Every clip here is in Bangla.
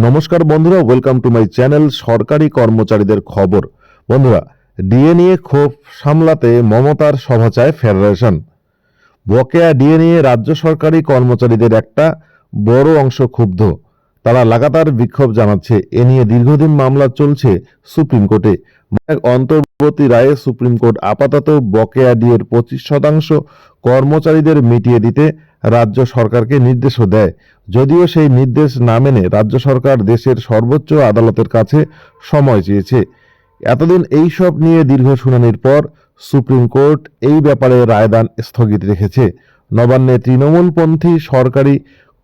নমস্কার বন্ধুরা ওয়েলকাম টু মাই চ্যানেল সরকারি কর্মচারীদের খবর। বন্ধুরা, ডিএনএ ক্ষোভ সামলাতে মমতার সভা চায় ফেডারেশন বকেয়া ডিএনএ রাজ্য সরকারি কর্মচারীদের একটা বড় অংশ ক্ষুব্ধ। তারা লাগাতার বিক্ষোভ জানাচ্ছে। এ নিয়ে দীর্ঘদিন মামলা চলছে সুপ্রিম কোর্টে। অন্তর্বর্তী রায়ে সুপ্রিম কোর্ট আপাতত বকেয়া ডিএর পঁচিশ শতাংশ কর্মচারীদের মিটিয়ে দিতে রাজ্য সরকারকে নির্দেশও দেয়। যদিও সেই নির্দেশ না মেনে রাজ্য সরকার দেশের সর্বোচ্চ আদালতের কাছে সময় চেয়েছে। এতদিন এই সব নিয়ে দীর্ঘ শুনানির পর সুপ্রিম কোর্ট এই ব্যাপারে রায়দান স্থগিত রেখেছে। নবান্নে তৃণমূলপন্থী সরকারি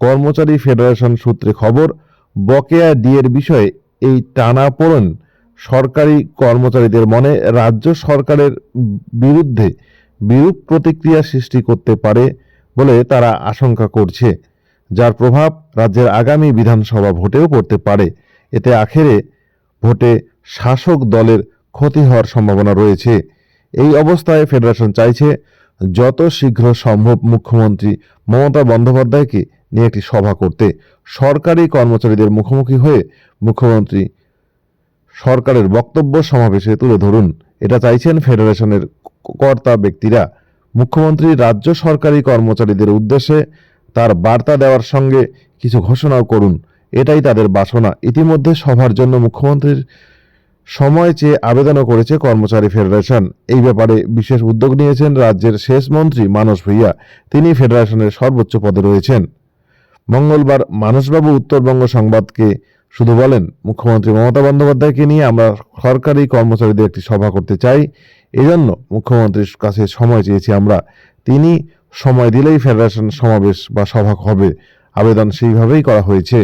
কর্মচারী ফেডারেশন সূত্রে খবর, বকেয়া ডিএর বিষয়ে এই টানাপোড়েন সরকারি কর্মচারীদের মনে রাজ্য সরকারের বিরুদ্ধে বিরূপ প্রতিক্রিয়া সৃষ্টি করতে পারে বলে তারা আশঙ্কা করছে। যার প্রভাব রাজ্যের আগামী বিধানসভা ভোটেও পড়তে পারে। এতে আখেরে ভোটে শাসক দলের ক্ষতি হওয়ার সম্ভাবনা রয়েছে। এই অবস্থায় ফেডারেশন চাইছে, যত শীঘ্র সম্ভব মুখ্যমন্ত্রী মমতা বন্দ্যোপাধ্যায়কে নিয়ে একটি সভা করতে সরকারি কর্মচারীদের মুখোমুখি হয়ে মুখ্যমন্ত্রী সরকারের বক্তব্য সমাবেশে তুলে ধরুন। এটা চাইছেন ফেডারেশনের কর্তা ব্যক্তিরা। মুখ্যমন্ত্রী রাজ্য সরকারি কর্মচারীদের উদ্দেশ্যে তার বার্তা দেওয়ার সঙ্গে কিছু ঘোষণাও করুন। এটাই তাদের বাসনা। ইতিমধ্যে সভার জন্য মুখ্যমন্ত্রীর সময় চেয়ে আবেদনও করেছে কর্মচারী ফেডারেশন। এই ব্যাপারে বিশেষ উদ্যোগ নিয়েছেন রাজ্যের শেষ মন্ত্রী মানস ভূঁইয়া। তিনি ফেডারেশনের সর্বোচ্চ পদে রয়েছেন। মঙ্গলবার মানসবাবু উত্তরবঙ্গ সংবাদকে শুধু বলেন, মুখ্যমন্ত্রী মমতা বন্দ্যোপাধ্যায়কে নিয়ে আমরা সরকারি কর্মচারীদের একটি সভা করতে চাই। এজন্য মুখ্যমন্ত্রীর কাছে সময় চেয়েছি আমরা। তিনি সময় দিলেই ফেডারেশন সমাবেশ বা সভা হবে। আবেদন সেইভাবেই করা হয়েছে।